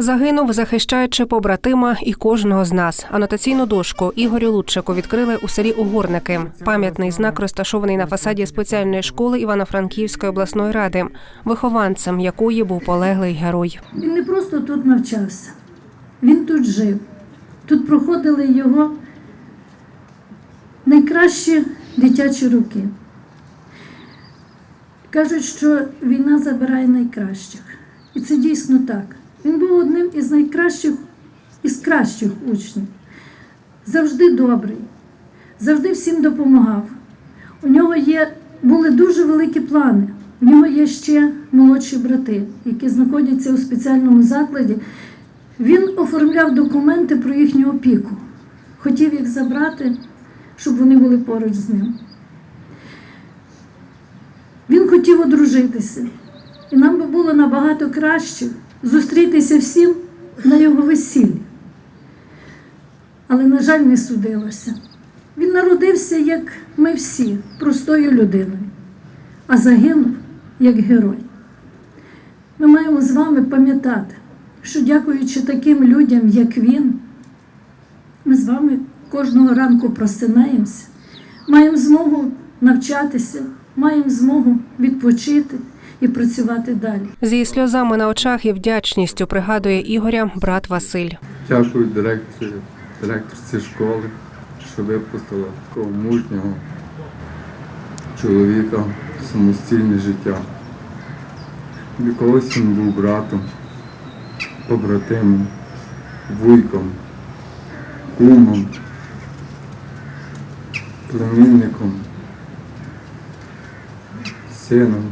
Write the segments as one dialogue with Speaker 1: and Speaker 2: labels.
Speaker 1: Загинув, захищаючи побратима і кожного з нас. Анотаційну дошку Ігорю Лучику відкрили у селі Угорники. Пам'ятний знак розташований на фасаді спеціальної школи Івано-Франківської обласної ради, вихованцем якої був полеглий герой.
Speaker 2: Він не просто тут навчався, він тут жив. Тут проходили його найкращі дитячі роки. Кажуть, що війна забирає найкращих. І це дійсно так. Він був одним із найкращих, із кращих учнів. Завжди добрий, завжди всім допомагав. У нього є, були дуже великі плани. У нього є ще молодші брати, які знаходяться у спеціальному закладі. Він оформляв документи про їхню опіку. Хотів їх забрати, щоб вони були поруч з ним. Він хотів одружитися. І нам би було набагато краще зустрітися всім на його весіллі. Але, на жаль, не судилося. Він народився, як ми всі, простою людиною, а загинув як герой. Ми маємо з вами пам'ятати, що дякуючи таким людям, як він, ми з вами кожного ранку просинаємося, маємо змогу навчатися, маємо змогу відпочити і працювати далі.
Speaker 1: Зі сльозами на очах і вдячністю пригадує Ігоря брат Василь.
Speaker 3: Дякую директорі, директорці школи, що випустила такого мужнього чоловіка самостійне життя. Колись він був братом, побратимом, вуйком, кумом, племінником, сином.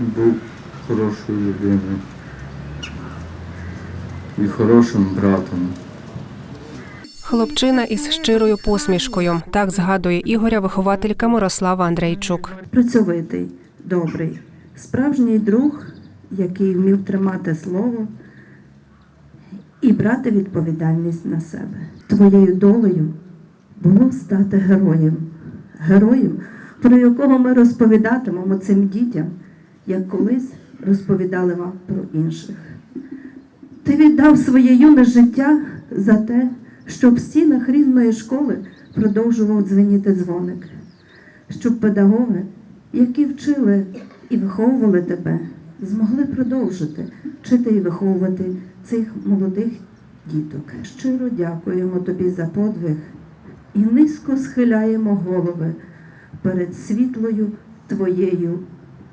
Speaker 3: Був хорошою людиною і хорошим братом.
Speaker 1: Хлопчина із щирою посмішкою. Так згадує Ігоря вихователька Мирослава Андрейчук.
Speaker 4: працьовитий, добрий, справжній друг, який вмів тримати слово і брати відповідальність на себе. Твоєю долею було стати героєм, героєм, про якого ми розповідатимемо цим дітям, як колись розповідали вам про інших. Ти віддав своє юне життя за те, щоб в стінах рідної школи продовжував дзвеніти дзвоник щоб педагоги, які вчили і виховували тебе, змогли продовжити вчити і виховувати цих молодих діток. Щиро дякуємо тобі за подвиг і низько схиляємо голови перед світлою твоєю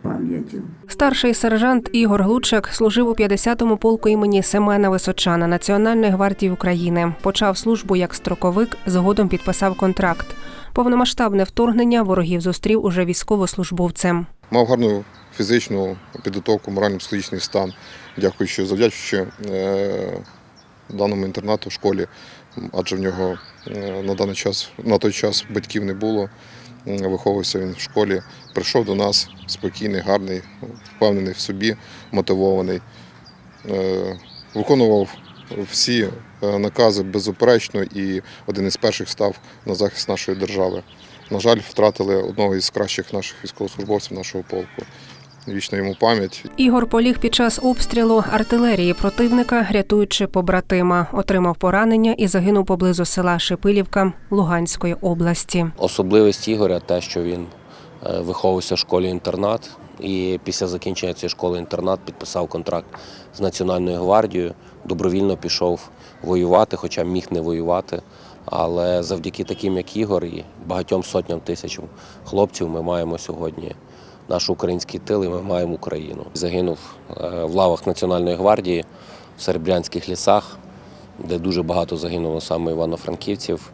Speaker 4: пам'яттю.
Speaker 1: Старший сержант Ігор Глучак служив у 50-му полку імені Семена Височана Національної гвардії України. Почав службу як строковик, згодом підписав контракт. Повномасштабне вторгнення ворогів зустрів уже військовослужбовцем.
Speaker 5: Мав гарну фізичну підготовку, морально-психологічний стан, дякуючи, завдячуючи е, даному інтернату в школі, адже в нього е, на даний час, на той час батьків не було. Виховувався він в школі, прийшов до нас спокійний, гарний, впевнений в собі, мотивований. Е, Виконував всі е, накази безуперечно і один із перших став на захист нашої держави. На жаль, втратили одного із кращих наших військовослужбовців нашого полку. Вічна йому пам'ять.
Speaker 1: Ігор поліг під час обстрілу артилерії противника, рятуючи побратима. Отримав поранення і загинув поблизу села Шипилівка Луганської області.
Speaker 6: Особливість Ігоря те, що він е, виховувався в школі-інтернат, і після закінчення цієї школи-інтернат підписав контракт з Національною гвардією, добровільно пішов воювати, хоча міг не воювати. Але завдяки таким, як Ігор, і багатьом сотням тисяч хлопців ми маємо сьогодні наш український тил і ми маємо Україну. Загинув е, в лавах Національної гвардії в Серебрянських лісах, де дуже багато загинуло саме івано-франківців.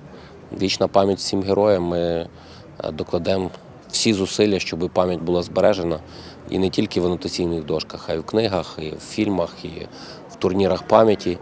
Speaker 6: Вічна пам'ять всім героям. Ми е, докладемо всі зусилля, щоб пам'ять була збережена і не тільки в анотаційних дошках, а й в книгах, і в фільмах, і в турнірах пам'яті.